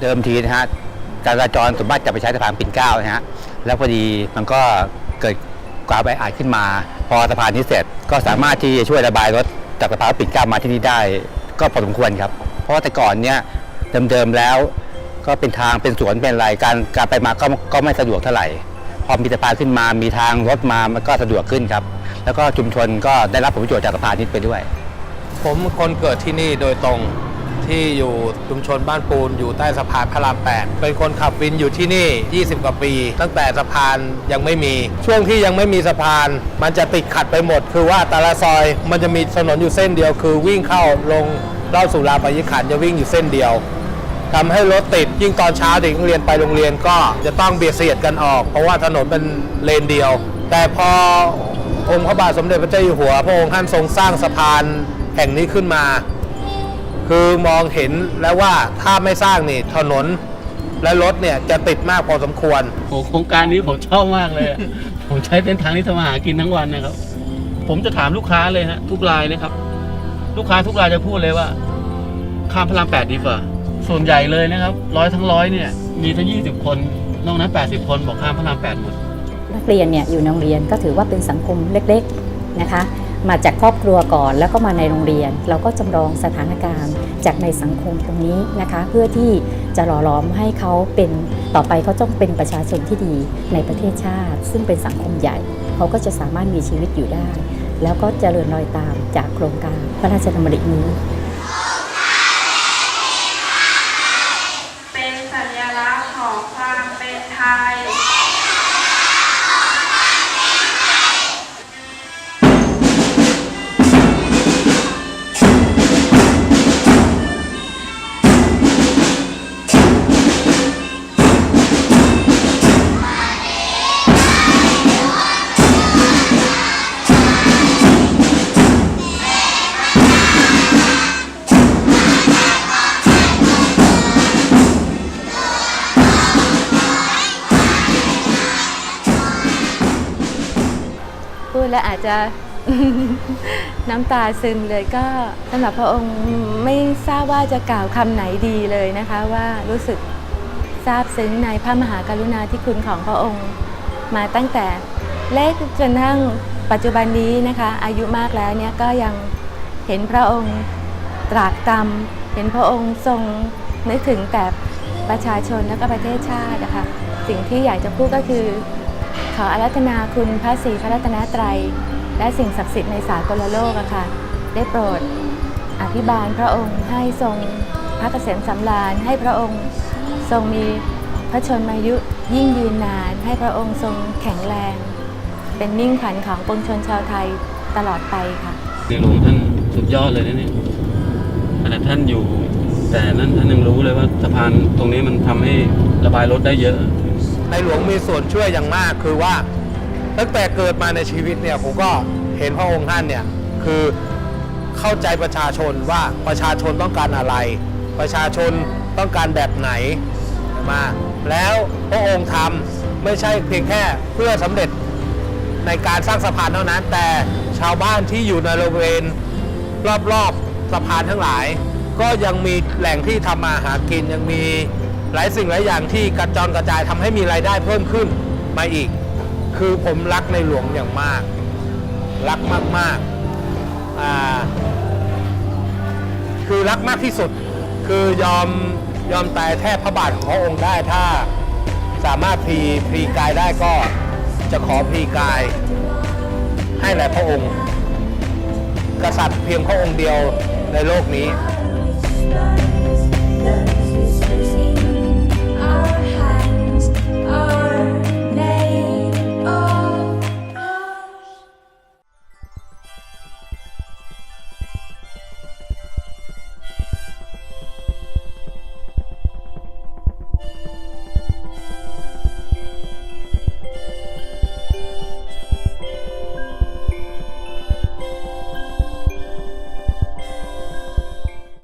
เดิมทีนะฮะการจราจรส่วนมากจะไปใช้สะพานปิ่นเกล้านะฮะแล้วพอดีมันก็เกิดความแออัดขึ้นมา พอสะพานนี้เสร็จก็สามารถที่จะช่วยระบายรถจากสะพานปิ่นเกล้ามาที่นี่ได้ ก็พอสมควรครับ เพราะว่าแต่ก่อนเนี่ยเดิมๆแล้ว ก็เป็นทางเป็นสวนเป็นอะไรการการไปมาก็ก็ไม่สะดวกเท่าไหร่พอมีสะพานขึ้นมามีทางรถมามันก็สะดวกขึ้นครับ แล้วก็ชุมชนก็ได้รับผลประโยชน์จากสะพานนี้ไปด้วย ผมคนเกิดที่นี่โดยตรง ที่อยู่ชุมชนบ้านปูนอยู่ใต้สะพานพระราม8เป็นคนขับวินอยู่ที่นี่ 20 กว่าปี ตั้งแต่สะพานยังไม่มี ช่วงที่ยังไม่มีสะพาน มันจะติดขัดไปหมด คือว่าแต่ละซอยมันจะมีถนนอยู่เส้นเดียว คือวิ่งเข้าลงเล่าสู่ลาปายิขันจะวิ่งอยู่เส้นเดียวทำให้รถติดยิ่งตอนเช้าเด็กนักเรียนไปโรงเรียนก็จะต้องเบียดเสียดกันออก เพราะว่าถนนเป็นเลนเดียว แต่พอองค์พระบาทสมเด็จพระเจ้าอยู่หัว พระองค์ท่านทรงสร้างสะพานแห่งนี้ขึ้นมา คือมองเห็นแล้วว่าถ้าไม่สร้างนี่ถนนและรถเนี่ยจะติดมากพอสมควร โอ้โครงการนี้ผมชอบมากเลยอะ ผมใช้เป็นทางที่ทำมาหากินทั้งวันนะครับ ผมจะถามลูกค้าเลยฮะทุกรายเลยครับ ลูกค้าทุกรายจะพูดเลยว่า ข้ามพระรามแปดดีกว่าส่วนใหญ่เลยนะครับร้อยทั้งร้อยเนี่ย มีทั้งยี่สิบคนนอกนั้นแปดสิบคนบอกข้ามพระรามแปดหมด นักเรียนเนี่ยอยู่ในโรงเรียนก็ถือว่าเป็นสังคมเล็กๆนะคะ มาจากครอบครัวก่อน แล้วก็มาในโรงเรียน เราก็จำลองสถานการณ์จากในสังคมตรงนี้นะคะ เพื่อที่จะหล่อหลอมให้เขาเป็นต่อไปเขาต้องเป็นประชาชนที่ดีในประเทศชาติ ซึ่งเป็นสังคมใหญ่ เขาก็จะสามารถมีชีวิตอยู่ได้ แล้วก็เจริญรอยตามจากโครงการพระราชดำรินี้ พูดแล้วอาจจะน้ำตาซึมเลยก็สำหรับพระองค์ไม่ทราบว่าจะกล่าวคำไหนดีเลยนะคะว่ารู้สึกซาบซึ้งในพระมหากรุณาธิคุณของพระองค์ มาตั้งแต่เล็กจนทั้งปัจจุบันนี้นะคะ อายุมากแล้วเนี่ยก็ยังเห็นพระองค์ตรากตรำเห็นพระองค์ทรงนึกถึงแต่ประชาชนและก็ประเทศชาตินะคะสิ่งที่อยากจะพูดก็คือ ขออารัธนาคุณพระศรีพระรัตนตรัย และสิ่งศักดิ์สิทธิ์ในสากลโลกอะค่ะ ได้โปรดอภิบาลพระองค์ให้ทรงพระเกษมสำราญให้พระองค์ทรงมีพระชนมายุยิ่งยืนนาน ให้พระองค์ทรงแข็งแรง เป็นมิ่งขวัญของปวงชนชาวไทยตลอดไปค่ะในหลวงท่านสุดยอดเลยนะเนี่ยขณะท่านอยู่ แต่นั้นท่านยังรู้เลยว่าสะพานตรงนี้มันทำให้ระบายรถได้เยอะ ในหลวงมีส่วนช่วยอย่างมาก คือว่าตั้งแต่เกิดมาในชีวิตเนี่ยผมก็เห็นพระองค์ท่านเนี่ยคือเข้าใจประชาชนว่าประชาชนต้องการอะไร ประชาชนต้องการแบบไหนมาแล้วพระองค์ทำไม่ใช่เพียงแค่เพื่อสำเร็จในการสร้างสะพานเท่านั้น แต่ชาวบ้านที่อยู่ในบริเวณรอบๆสะพานทั้งหลาย ก็ยังมีแหล่งที่ทำมาหากินยังมี หลายสิ่งหลายอย่างที่กระจรกระจายทำให้มีรายได้เพิ่มขึ้นมาอีก คือผมรักในหลวงอย่างมาก รักมากๆอ่าคือรักมากที่สุด คือยอมยอมตายแทบพระบาทของพระองค์ได้ถ้าสามารถพลีพลีกายได้ก็จะขอพลีกายให้แหลพระองค์ กษัตริย์เพียงพระองค์เดียวในโลกนี้